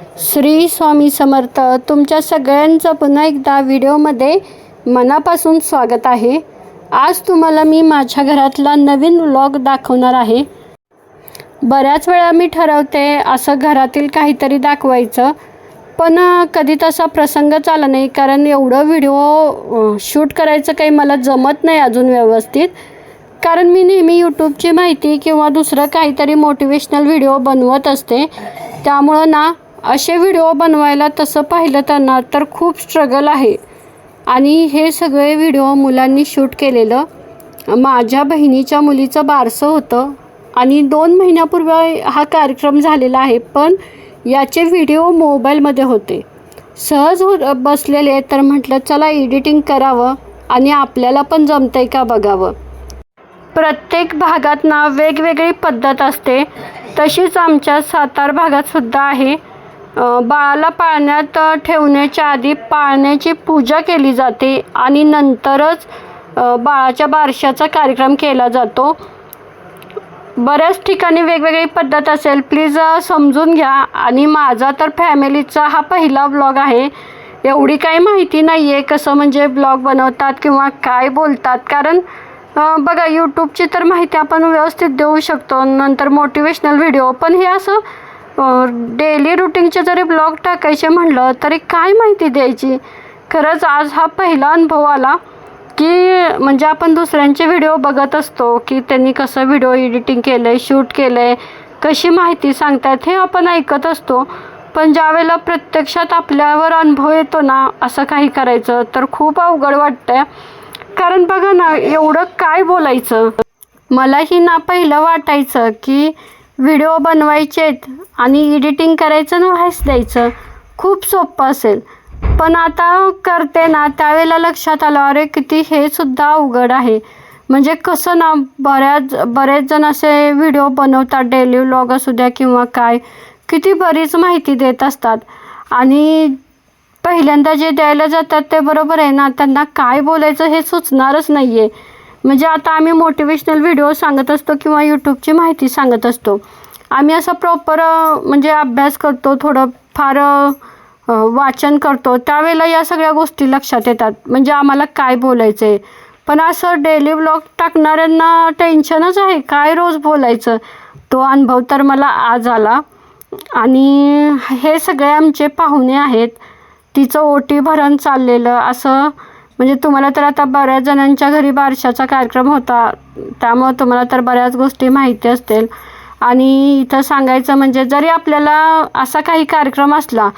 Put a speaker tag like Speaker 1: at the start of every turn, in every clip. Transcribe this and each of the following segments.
Speaker 1: श्री स्वामी समर्थ तुमच्या सगळ्यांचं पुन्हा एकदा व्हिडिओमध्ये मनापासून स्वागत आहे. आज तुम्हाला मी माझ्या घरातला नवीन व्लॉग दाखवणार आहे. बऱ्याच वेळा मी ठरवते असं घरातील काहीतरी दाखवायचं पण कधी तसा प्रसंगच आला नाही कारण एवढं व्हिडिओ शूट करायचं काही मला जमत नाही अजून व्यवस्थित. कारण मी नेहमी यूट्यूबची माहिती किंवा दुसरं काहीतरी मोटिवेशनल व्हिडिओ बनवत असते. त्यामुळं ना असे व्हिडिओ बनवायला तसं पाहिलं त्यांना तर खूप स्ट्रगल आहे. आणि हे सगळे व्हिडिओ मुलांनी शूट केलेलं माझ्या बहिणीच्या मुलीचं बारसं होतं. आणि दोन महिन्यापूर्वी हा कार्यक्रम झालेला आहे पण याचे व्हिडिओ मोबाईलमध्ये होते. सहज हो बसलेले तर म्हटलं चला एडिटिंग करावं आणि आपल्याला पण जमतंय का बघावं. प्रत्येक भागात ना वेगवेगळी पद्धत असते. तशीच आमच्या सातार भागातसुद्धा आहे. बाळाला पाळण्यात ठेवण्याच्या आधी पाळण्याची पूजा केली जाते आणि नंतरच बाळाच्या बारशाचा कार्यक्रम केला जातो. बऱ्याच ठिकाणी वेगवेगळी पद्धत असेल. प्लीज समजून घ्या. आणि माझा तर फॅमिलीचा हा पहिला ब्लॉग आहे. एवढी काही माहिती नाही आहे कसं म्हणजे ब्लॉग बनवतात किंवा काय बोलतात. कारण बघा यूट्यूबची तर माहिती आपण व्यवस्थित देऊ शकतो. नंतर मोटिवेशनल व्हिडिओ पण हे असं डेली रुटीनचे जरी ब्लॉग टाकायचे म्हणलं तरी काय माहिती द्यायची? खरंच आज हा पहिला अनुभव आला की म्हणजे आपण दुसऱ्यांचे व्हिडिओ बघत असतो की त्यांनी कसं व्हिडिओ एडिटिंग केलं आहे शूट केलं आहे कशी माहिती सांगतात हे आपण ऐकत असतो. पण ज्यावेळेला प्रत्यक्षात आपल्यावर अनुभव येतो ना असं काही करायचं तर खूप अवघड वाटतं कारण बघा ना एवढं काय बोलायचं? मलाही ना पहिलं वाटायचं की व्हिडिओ बनवायचेत आणि एडिटिंग करायचं आणि व्हायस द्यायचं. खूप सोपं असेल. पण आता करते ना त्यावेळेला लक्षात आलं अरे किती हे सुद्धा अवघड आहे. म्हणजे कसं ना बऱ्याच बरेच जण असे व्हिडिओ बनवतात डेली व्लॉग असू द्या किंवा काय. किती बरीच माहिती देत असतात. आणि पहिल्यांदा जे द्यायला जातात ते बरोबर आहे ना त्यांना काय बोलायचं हे सुचणारच नाही आहे म्हणजे आता आम्ही मोटिवेशनल व्हिडिओ सांगत असतो किंवा यूट्यूबची माहिती सांगत असतो. आम्ही असं प्रॉपर म्हणजे अभ्यास करतो थोडं फार वाचन करतो. त्यावेळेला या सगळ्या गोष्टी लक्षात येतात. म्हणजे आम्हाला काय बोलायचं आहे पण असं डेली ब्लॉग टाकणाऱ्यांना टेन्शनच आहे. काय रोज बोलायचं? तो अनुभव तर मला आज आला. आणि हे सगळे आमचे पाहुणे आहेत. तिचं ओटी भरण चाललेलं असं म्हणजे तुम्हाला तर आता बऱ्याच जणांच्या घरी बारशाचा कार्यक्रम होता. त्यामुळं तुम्हाला तर बऱ्याच गोष्टी माहिती असतील. आणि इथं सांगायचं म्हणजे जरी आपल्याला असा काही कार्यक्रम असला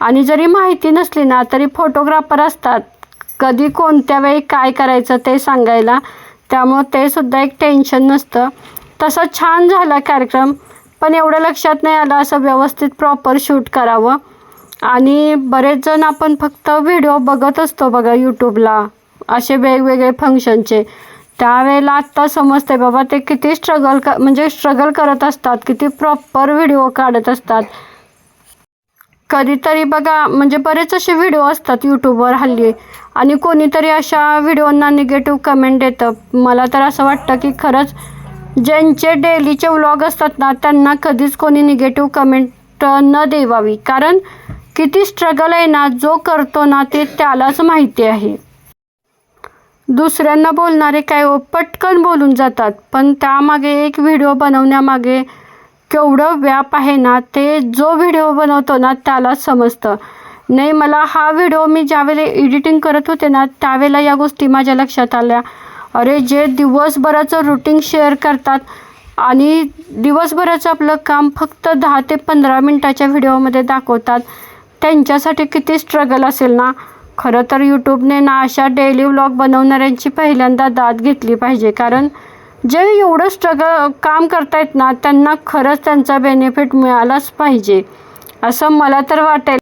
Speaker 1: आणि जरी माहिती नसली ना तरी फोटोग्राफर असतात. कधी कोणत्या वेळी काय करायचं ते सांगायला. त्यामुळं ते सुद्धा एक टेन्शन नसतं. तसं छान झाला कार्यक्रम. पण एवढं लक्षात नाही आलं असं व्यवस्थित प्रॉपर शूट करावं. आणि बरेच जण आपण फक्त व्हिडिओ बघत असतो बघा यूट्यूबला असे वेगवेगळे फंक्शनचे त्यावेळेला आत्ता समजते बाबा ते किती स्ट्रगल क म्हणजे स्ट्रगल करत असतात किती प्रॉपर व्हिडिओ काढत असतात. कधीतरी बघा म्हणजे बरेच असे व्हिडिओ असतात यूट्यूबवर हल्ली. आणि कोणीतरी अशा व्हिडिओंना निगेटिव्ह कमेंट देतं. मला तर असं वाटतं की खरंच ज्यांचे डेलीचे व्लॉग असतात ना त्यांना कधीच कोणी निगेटिव्ह कमेंट न देवावी. कारण किती स्ट्रगल आहे ना जो करतो ना ते त्यालाच माहिती आहे. दुसऱ्यांना बोलणारे काय हो, पटकन बोलून जातात. पण त्यामागे एक व्हिडिओ बनवण्यामागे केवढं व्याप आहे ना ते जो व्हिडिओ बनवतो ना त्यालाच समजतं. नाही मला हा व्हिडिओ मी ज्यावेळेला एडिटिंग करत होते ना त्यावेळेला या गोष्टी माझ्या लक्षात आल्या. अरे जे दिवसभराचं रुटीन शेअर करतात आणि दिवसभराचं आपलं काम फक्त दहा ते पंधरा मिनटाच्या व्हिडिओमध्ये दाखवतात त्यांच्यासाठी किती स्ट्रगल असेल ना? खरं तर यूट्यूबने ना अशा डेली व्लॉग बनवणाऱ्यांची पहिल्यांदा दाद घेतली पाहिजे. कारण जे एवढं स्ट्रगल काम करतायत ना त्यांना खरंच त्यांचा बेनिफिट मिळालाच पाहिजे. असं मला तर वाटेल.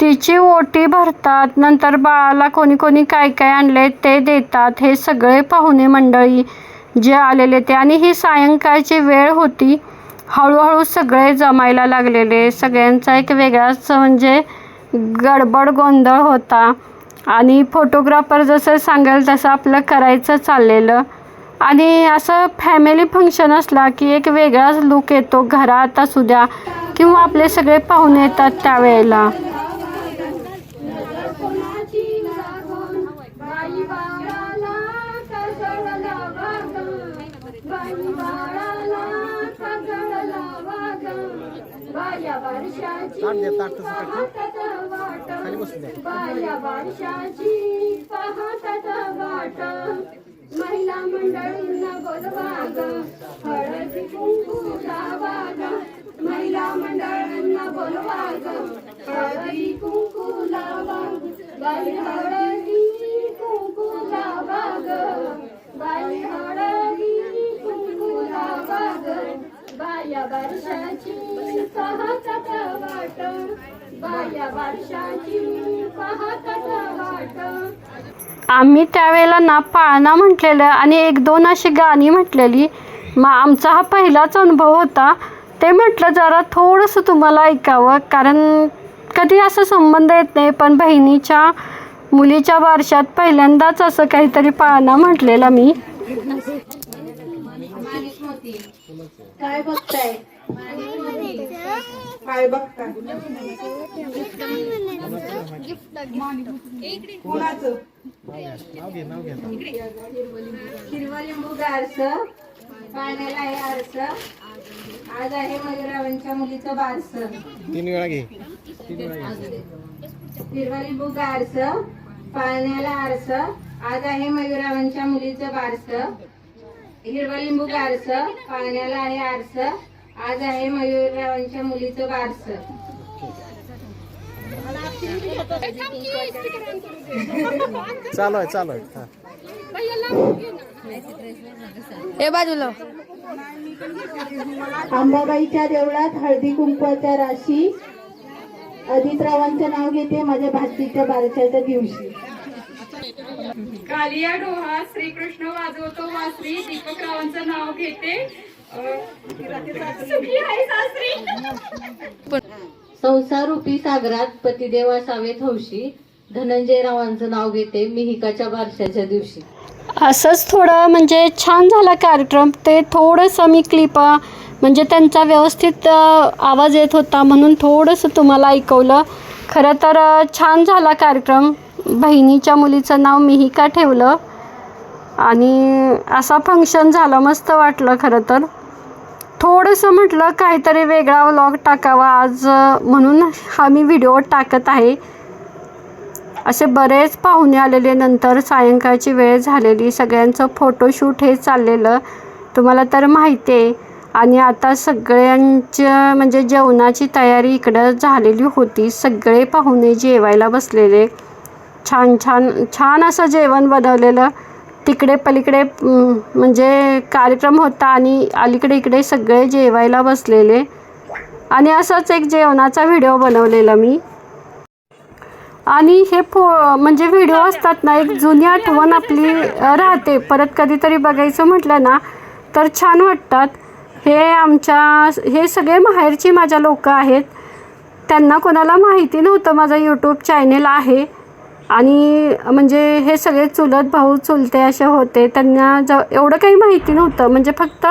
Speaker 1: तिची ओटी भरतात नंतर बाळाला कोणी कोणी काय काय आणले ते देतात. हे सगळे पाहुणे मंडळी जे आलेले ते. आणि ही सायंकाळची वेळ होती. हळूहळू सगळे जमायला लागलेले. सगळ्यांचा एक वेगळाच म्हणजे गडबड गोंधळ होता. आणि फोटोग्राफर जसं सांगेल तसं आपलं करायचं चाललेलं. आणि असं फॅमिली फंक्शन असला की एक वेगळाच लुक येतो घरात असू द्या किंवा आपले सगळे पाहुणे येतात त्यावेळेला. बाया बारशाची पाहतात वाट. महिला मंडळींना बोलवा ग हळदी कुंकू लावा ग महिला मंडळींना बोलवा ग हळदी कुंकू लावा बाई हळदी कुंकू लावा ग बाई हळदी बाया बारशाची पाहतात वाट बाया बारशाची पाहतात वाट आम्ही त्यावेळेला ना पाळणा म्हटलेलं आणि एक दोन अशी गाणी म्हटलेली. मग आमचा हा पहिलाच अनुभव होता. ते म्हटलं जरा थोडंसं तुम्हाला ऐकावं कारण कधी असं संबंध येत नाही पण बहिणीच्या मुलीच्या बारशात पहिल्यांदाच असं काहीतरी पाळणा म्हटलेला मी.
Speaker 2: काय बघताय? काय बघताय? कोणाचं? हिरवं लिंबू गारस पाण्याला आहे आरस. आज आहे मयुरावांच्या मुलीचं बारस.
Speaker 3: तीन वेळा घे. तीन वेळा
Speaker 2: हिरवा लिंबू गारस पाण्याला आरस. आज आहे मयुरावांच्या मुलीचं बारस. हिरवा लिंबू गारस पाण्याला आहे आरस आज आहे मयुरावांच्या मुलीचं बारस.
Speaker 3: चालू आहे चालू आहे. हा.
Speaker 2: अंबाबाईच्या देवळात हळदी कुंकवाच्या राशी. अदितरावांचं नाव घेते माझ्या भाचीच्या बारशाच्या दिवशी.
Speaker 4: कालिया डोहा श्रीकृष्ण वाजवतो वासरी दीपक रावांचं नाव घेते. अं, सुखी आहे सासरी.
Speaker 2: संसार रूपी सागरात पतिदेव असावेत हौशी धनंजय रावांचं नाव घेते मिहिकाच्या बारशाच्या दिवशी.
Speaker 1: असंच थोडं म्हणजे छान झाला कार्यक्रम. ते थोडंसं मी क्लिप म्हणजे त्यांचा व्यवस्थित आवाज येत होता म्हणून थोडंसं तुम्हाला ऐकवलं. खरं तर छान झाला कार्यक्रम. बहिणीच्या मुलीचं नाव मिहिका ठेवलं आणि असा फंक्शन झालं मस्त वाटलं खरं तर. थोडंसं म्हटलं काहीतरी वेगळा व्लॉग टाकावा आज म्हणून हा मी व्हिडिओ टाकत आहे. असे बरेच पाहुणे आलेले नंतर सायंकाळची वेळ झालेली सगळ्यांचं फोटोशूट हे चाललेलं तुम्हाला तर माहिती आहे. आणि आता सगळ्यांच्या म्हणजे जेवणाची तयारी इकडं झालेली होती सगळे पाहुणे जेवायला बसलेले. छान छान छान असं जेवण बनवलेलं. तिकडे पलीकडे म्हणजे कार्यक्रम होता आणि अलीकडे इकडे सगळे जेवायला बसलेले. आणि असंच एक जेवणाचा व्हिडिओ बनवलेला मी. आणि हे फो म्हणजे व्हिडिओ असतात ना एक जुनी आठवण आपली राहते. परत कधीतरी बघायचं म्हटलं ना तर छान वाटतात. हे आमच्या हे सगळे माहेरची माझ्या लोक आहेत. त्यांना कोणाला माहिती नव्हतं माझा यूट्यूब चॅनेल आहे. आणि म्हणजे हे सगळे चुलत भाऊ चुलते असे होते त्यांना ज एवढं काही माहिती नव्हतं. म्हणजे फक्त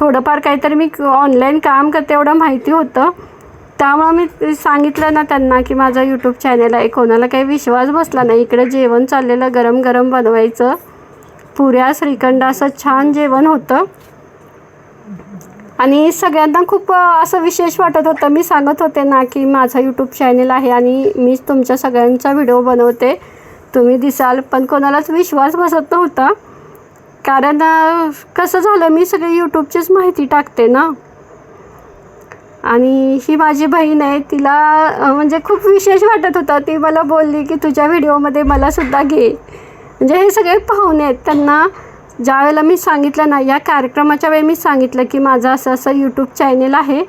Speaker 1: थोडंफार काहीतरी मी ऑनलाईन काम करते एवढं माहिती होतं. त्यामुळं मी सांगितलं ना त्यांना की माझा यूट्यूब चॅनल आहे. कोणाला काही विश्वास बसला नाही. इकडे जेवण चाललेलं गरम गरम बनवायचं. पुऱ्या श्रीखंड असं छान जेवण होतं. आणि सगळ्यांना खूप असं विशेष वाटत होतं. मी सांगत होते ना की माझा यूट्यूब चॅनल आहे आणि मीच तुमच्या सगळ्यांचा व्हिडिओ बनवते. तुम्ही दिसाल पण कोणालाच विश्वास बसत नव्हता. कारण कसं झालं मी सगळे यूट्यूबचीच माहिती टाकते ना. आणि ही माझी बहीण आहे तिला म्हणजे खूप विशेष वाटत होता. ती मला बोलली की तुझ्या व्हिडिओमध्ये मलासुद्धा घे. म्हणजे हे सगळे पाहुणे आहेत. त्यांना ज्यावेळेला मी सांगितलं ना या कार्यक्रमाच्या वेळी मी सांगितलं की माझं असं असं यूट्यूब चॅनेल आहे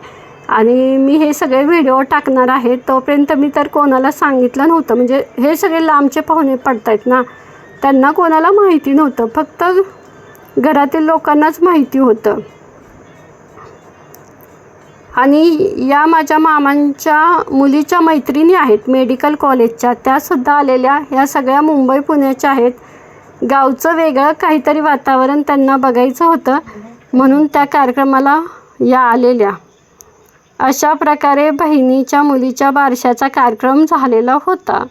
Speaker 1: आणि मी हे सगळे व्हिडिओ टाकणार आहे तोपर्यंत मी तर कोणाला सांगितलं नव्हतं. म्हणजे हे सगळे लांबचे पाहुणे पडत आहेत ना त्यांना कोणाला माहिती नव्हतं. फक्त घरातील लोकांनाच माहिती होतं. आणि या माझ्या मामांच्या मुलीच्या मैत्रिणी आहेत मेडिकल कॉलेजच्या त्यासुद्धा आलेल्या ह्या सगळ्या मुंबई पुण्याच्या आहेत. गावचं वेगळं काहीतरी वातावरण त्यांना बघायचं होतं म्हणून त्या कार्यक्रमाला या आलेल्या. अशा प्रकारे बहिणीच्या मुलीच्या बारशाचा कार्यक्रम झालेला होता.